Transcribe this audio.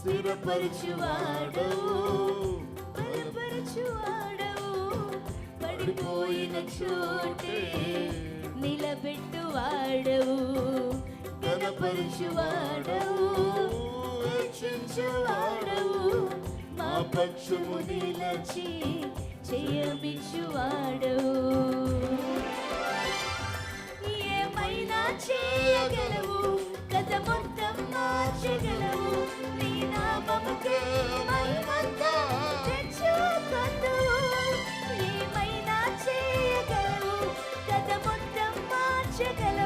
స్థిరపరచువాడవు. బలపరచువాడవు. పడిపోయిన చోటే నిలబెట్టువాడవు. గణపరచువాడవు రక్షించువాడవు మా పక్షము నిలచి చేయమిచ్చువాడవు ఏమైనా చే llegue